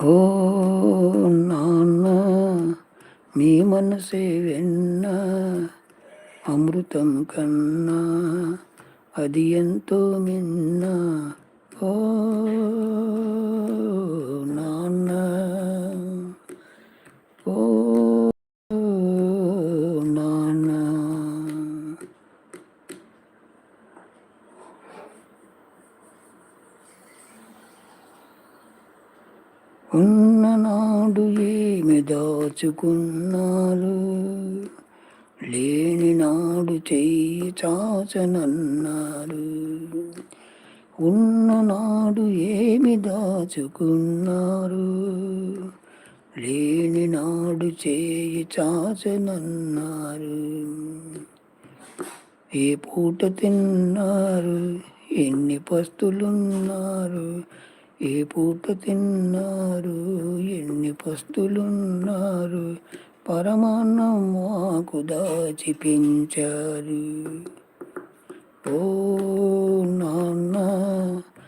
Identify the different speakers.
Speaker 1: ఓ నాన్న మీ మనసే వెన్న అమృతం కన్నా అది ఎంతో మిన్న. ఉన్ననాడు ఏమి దాచుకున్నారు లేని నాడు చెయ్యి చాచనన్నారు. ఉన్ననాడు ఏమి దాచుకున్నారు లేని నాడు చేయి చాచనన్నారు. ఏ పూట తిన్నారు ఎన్ని పస్తులున్నారు ఏ పూట తిన్నారు? ఎన్ని పస్తులున్నారు? పరమాన్నం మాకు దాచి పెంచారు